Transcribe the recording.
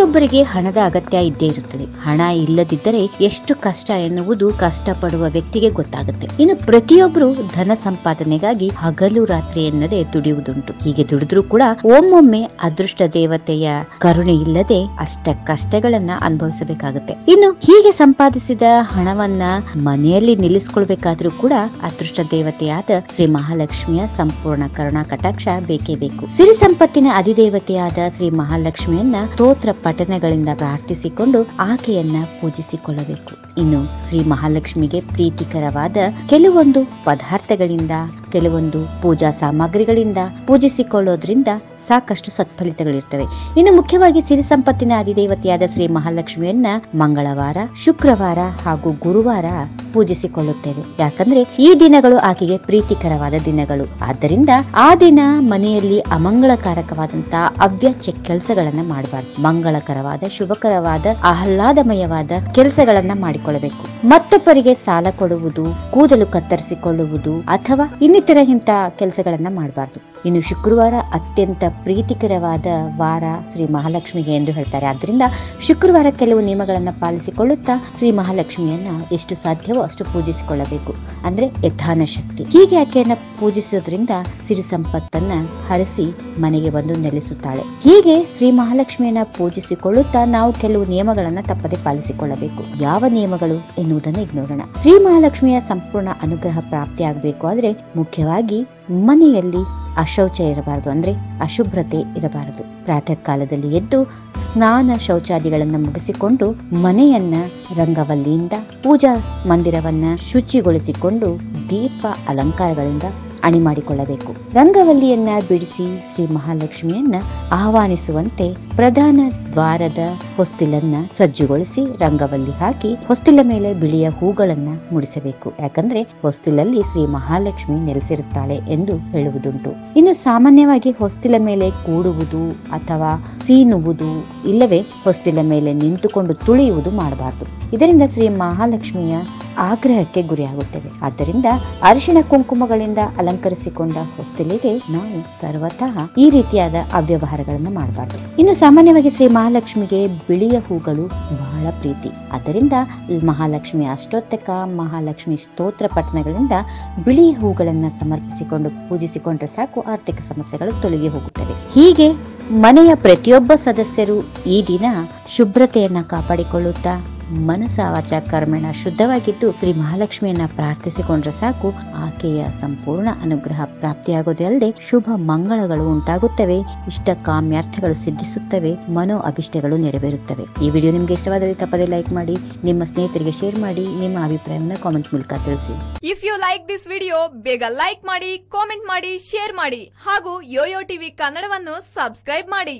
ಪ್ರತಿಯೊಬ್ಬರಿಗೆ ಹಣದ ಅಗತ್ಯ ಇದ್ದೇ ಇರುತ್ತದೆ. ಹಣ ಇಲ್ಲದಿದ್ದರೆ ಎಷ್ಟು ಕಷ್ಟ ಎನ್ನುವುದು ಕಷ್ಟಪಡುವ ವ್ಯಕ್ತಿಗೆ ಗೊತ್ತಾಗುತ್ತೆ. ಇನ್ನು ಪ್ರತಿಯೊಬ್ಬರು ಧನ ಸಂಪಾದನೆಗಾಗಿ ಹಗಲು ರಾತ್ರಿ ಎನ್ನದೆ ದುಡಿಯುವುದುಂಟು. ಹೀಗೆ ದುಡಿದ್ರೂ ಕೂಡ ಒಮ್ಮೊಮ್ಮೆ ಅದೃಷ್ಟ ದೇವತೆಯ ಕರುಣೆ ಇಲ್ಲದೆ ಅಷ್ಟ ಕಷ್ಟಗಳನ್ನ ಅನುಭವಿಸಬೇಕಾಗುತ್ತೆ. ಇನ್ನು ಹೀಗೆ ಸಂಪಾದಿಸಿದ ಹಣವನ್ನ ಮನೆಯಲ್ಲಿ ನಿಲ್ಲಿಸಿಕೊಳ್ಬೇಕಾದ್ರೂ ಕೂಡ ಅದೃಷ್ಟ ದೇವತೆಯಾದ ಶ್ರೀ ಮಹಾಲಕ್ಷ್ಮಿಯ ಸಂಪೂರ್ಣ ಕರುಣಾ ಕಟಾಕ್ಷ ಬೇಕೇ ಬೇಕು. ಸಿರಿ ಸಂಪತ್ತಿನ ಅಧಿದೇವತೆಯಾದ ಶ್ರೀ ಮಹಾಲಕ್ಷ್ಮಿಯನ್ನ ಸ್ತೋತ್ರ ಪಠನಗಳಿಂದ ಪ್ರಾರ್ಥಿಸಿಕೊಂಡು ಆಕೆಯನ್ನ ಪೂಜಿಸಿಕೊಳ್ಳಬೇಕು. ಇನ್ನು ಶ್ರೀ ಮಹಾಲಕ್ಷ್ಮಿಗೆ ಪ್ರೀತಿಕರವಾದ ಕೆಲವೊಂದು ಪದಾರ್ಥಗಳಿಂದ ಕೆಲವೊಂದು ಪೂಜಾ ಸಾಮಗ್ರಿಗಳಿಂದ ಪೂಜಿಸಿಕೊಳ್ಳೋದ್ರಿಂದ ಸಾಕಷ್ಟು ಸತ್ಫಲಿತಗಳಿರ್ತವೆ. ಇನ್ನು ಮುಖ್ಯವಾಗಿ ಸಿರಿ ಸಂಪತ್ತಿನ ಅಧಿದೇವತೆಯಾದ ಶ್ರೀ ಮಹಾಲಕ್ಷ್ಮಿಯನ್ನ ಮಂಗಳವಾರ, ಶುಕ್ರವಾರ ಹಾಗೂ ಗುರುವಾರ ಪೂಜಿಸಿಕೊಳ್ಳುತ್ತೇವೆ. ಯಾಕಂದ್ರೆ ಈ ದಿನಗಳು ಆಕೆಗೆ ಪ್ರೀತಿಕರವಾದ ದಿನಗಳು. ಆದ್ದರಿಂದ ಆ ದಿನ ಮನೆಯಲ್ಲಿ ಅಮಂಗಳಕಾರಕವಾದಂತಹ ಅವ್ಯಾಚ್ಯ ಕೆಲಸಗಳನ್ನ ಮಾಡಬಾರ್ದು. ಮಂಗಳಕರವಾದ, ಶುಭಕರವಾದ, ಆಹ್ಲಾದಮಯವಾದ ಕೆಲಸಗಳನ್ನ ಮಾಡಿಕೊಳ್ಳಬೇಕು. ಮತ್ತೊಬ್ಬರಿಗೆ ಸಾಲ ಕೊಡುವುದು, ಕೂದಲು ಕತ್ತರಿಸಿಕೊಳ್ಳುವುದು ಅಥವಾ ಇನ್ನಿತರ ಇಂಥ ಕೆಲಸಗಳನ್ನ ಮಾಡಬಾರ್ದು. ಇನ್ನು ಶುಕ್ರವಾರ ಅತ್ಯಂತ ಪ್ರೀತಿಕರವಾದ ವಾರ ಶ್ರೀ ಮಹಾಲಕ್ಷ್ಮಿಗೆ ಎಂದು ಹೇಳ್ತಾರೆ. ಆದ್ದರಿಂದ ಶುಕ್ರವಾರ ಕೆಲವು ನಿಯಮಗಳನ್ನು ಪಾಲಿಸಿಕೊಳ್ಳುತ್ತಾ ಶ್ರೀ ಮಹಾಲಕ್ಷ್ಮಿಯನ್ನು ಎಷ್ಟು ಸಾಧ್ಯವೋ ಅಷ್ಟು ಪೂಜಿಸಿಕೊಳ್ಳಬೇಕು. ಅಂದ್ರೆ ಯಥಾನ ಶಕ್ತಿ. ಹೀಗೆ ಆಕೆಯನ್ನು ಪೂಜಿಸೋದ್ರಿಂದ ಸಿರಿ ಸಂಪತ್ತನ್ನ ಹರಿಸಿ ಮನೆಗೆ ಬಂದು ನೆಲೆಸುತ್ತಾಳೆ. ಹೀಗೆ ಶ್ರೀ ಮಹಾಲಕ್ಷ್ಮಿಯನ್ನು ಪೂಜಿಸಿಕೊಳ್ಳುತ್ತಾ ನಾವು ಕೆಲವು ನಿಯಮಗಳನ್ನು ತಪ್ಪದೆ ಪಾಲಿಸಿಕೊಳ್ಳಬೇಕು. ಯಾವ ನಿಯಮಗಳು ಎನ್ನುವುದನ್ನು ನೋಡೋಣ ಶ್ರೀ ಮಹಾಲಕ್ಷ್ಮಿಯ ಸಂಪೂರ್ಣ ಅನುಗ್ರಹ ಪ್ರಾಪ್ತಿಯಾಗಬೇಕು. ಆದರೆ ಮುಖ್ಯವಾಗಿ ಮನೆಯಲ್ಲಿ ಅಶೌಚ ಇರಬಾರದು ಅಂದರೆ ಅಶುಭ್ರತೆ ಇರಬಾರದು. ಪ್ರಾತಃ ಕಾಲದಲ್ಲಿ ಎದ್ದು ಸ್ನಾನ ಶೌಚಾದಿಗಳನ್ನು ಮುಗಿಸಿಕೊಂಡು ಮನೆಯನ್ನ ರಂಗವಲ್ಲಿಯಿಂದ ಪೂಜಾ ಮಂದಿರವನ್ನ ಶುಚಿಗೊಳಿಸಿಕೊಂಡು ದೀಪ ಅಲಂಕಾರಗಳಿಂದ ಅಣಿ ಮಾಡಿಕೊಳ್ಳಬೇಕು ರಂಗವಲ್ಲಿಯನ್ನ ಬಿಡಿಸಿ ಶ್ರೀ ಮಹಾಲಕ್ಷ್ಮಿಯನ್ನ ಆಹ್ವಾನಿಸುವಂತೆ ಪ್ರಧಾನ ದ್ವಾರದ ಹೊಸ್ತಿಲನ್ನ ಸಜ್ಜುಗೊಳಿಸಿ ರಂಗವಲ್ಲಿ ಹಾಕಿ ಹೊಸ್ತಿಲ ಮೇಲೆ ಬಿಳಿಯ ಹೂಗಳನ್ನ ಮುಡಿಸಬೇಕು. ಯಾಕಂದ್ರೆ ಹೊಸ್ತಿಲಲ್ಲಿ ಶ್ರೀ ಮಹಾಲಕ್ಷ್ಮಿ ನೆಲೆಸಿರುತ್ತಾಳೆ ಎಂದು ಹೇಳುವುದುಂಟು. ಇನ್ನು ಸಾಮಾನ್ಯವಾಗಿ ಹೊಸ್ತಿಲ ಮೇಲೆ ಕೂಡುವುದು ಅಥವಾ ಸೀನುವುದು ಇಲ್ಲವೇ ಹೊಸ್ತಿಲ ಮೇಲೆ ನಿಂತುಕೊಂಡು ತುಳಿಯುವುದು ಮಾಡಬಾರದು. ಇದರಿಂದ ಶ್ರೀ ಮಹಾಲಕ್ಷ್ಮಿಯ ಆಗ್ರಹಕ್ಕೆ ಗುರಿಯಾಗುತ್ತೇವೆ. ಆದ್ದರಿಂದ ಅರಿಶಿಣ ಕುಂಕುಮಗಳಿಂದ ಅಲಂಕರಿಸಿಕೊಂಡ ಹೊಸ್ತಿಲಿಗೆ ನಾವು ಸರ್ವತಃ ಈ ರೀತಿಯಾದ ಅವ್ಯವಹಾರಗಳನ್ನು ಮಾಡಬಾರ್ದು. ಇನ್ನು ಸಾಮಾನ್ಯವಾಗಿ ಶ್ರೀ ಮಹಾಲಕ್ಷ್ಮಿಗೆ ಬಿಳಿಯ ಹೂಗಳು ಬಹಳ ಪ್ರೀತಿ. ಆದ್ದರಿಂದ ಮಹಾಲಕ್ಷ್ಮಿ ಅಷ್ಟೋತ್ತಕ, ಮಹಾಲಕ್ಷ್ಮಿ ಸ್ತೋತ್ರ ಪಠನಗಳಿಂದ ಬಿಳಿ ಹೂಗಳನ್ನು ಸಮರ್ಪಿಸಿಕೊಂಡು ಪೂಜಿಸಿಕೊಂಡ್ರೆ ಸಾಕು ಆರ್ಥಿಕ ಸಮಸ್ಯೆಗಳು ತೊಲಗಿ ಹೋಗುತ್ತವೆ. ಹೀಗೆ ಮನೆಯ ಪ್ರತಿಯೊಬ್ಬ ಸದಸ್ಯರು ಈ ದಿನ ಶುಭ್ರತೆಯನ್ನು ಕಾಪಾಡಿಕೊಳ್ಳುತ್ತಾ ಮನಸ ವಾಚ ಕರ್ಮಣ ಶುದ್ಧವಾಗಿದ್ದು ಶ್ರೀ ಮಹಾಲಕ್ಷ್ಮಿಯನ್ನ ಪ್ರಾರ್ಥಿಸಿಕೊಂಡ್ರೆ ಸಾಕು. ಆಕೆಯ ಸಂಪೂರ್ಣ ಅನುಗ್ರಹ ಪ್ರಾಪ್ತಿಯಾಗೋದೇ ಅಲ್ಲದೆ ಶುಭ ಮಂಗಳಗಳು ಉಂಟಾಗುತ್ತವೆ. ಇಷ್ಟ ಕಾಮ್ಯಾರ್ಥಗಳು ಸಿದ್ಧಿಸುತ್ತವೆ. ಮನೋ ಅಭಿಷ್ಟಗಳು ನೆರವೇರುತ್ತವೆ. ಈ ವಿಡಿಯೋ ನಿಮ್ಗೆ ಇಷ್ಟವಾದಲ್ಲಿ ತಪ್ಪದೆ ಲೈಕ್ ಮಾಡಿ, ನಿಮ್ಮ ಸ್ನೇಹಿತರಿಗೆ ಶೇರ್ ಮಾಡಿ, ನಿಮ್ಮ ಅಭಿಪ್ರಾಯವನ್ನ ಕಾಮೆಂಟ್ ಮೂಲಕ ತಿಳಿಸಿ. If you like this video ಬೇಗ ಲೈಕ್ ಮಾಡಿ ಕಾಮೆಂಟ್ ಮಾಡಿ ಶೇರ್ ಮಾಡಿ ಹಾಗೂ ಯೋಯೋ ಟಿವಿ ಕನ್ನಡವನ್ನು ಸಬ್ಸ್ಕ್ರೈಬ್ ಮಾಡಿ.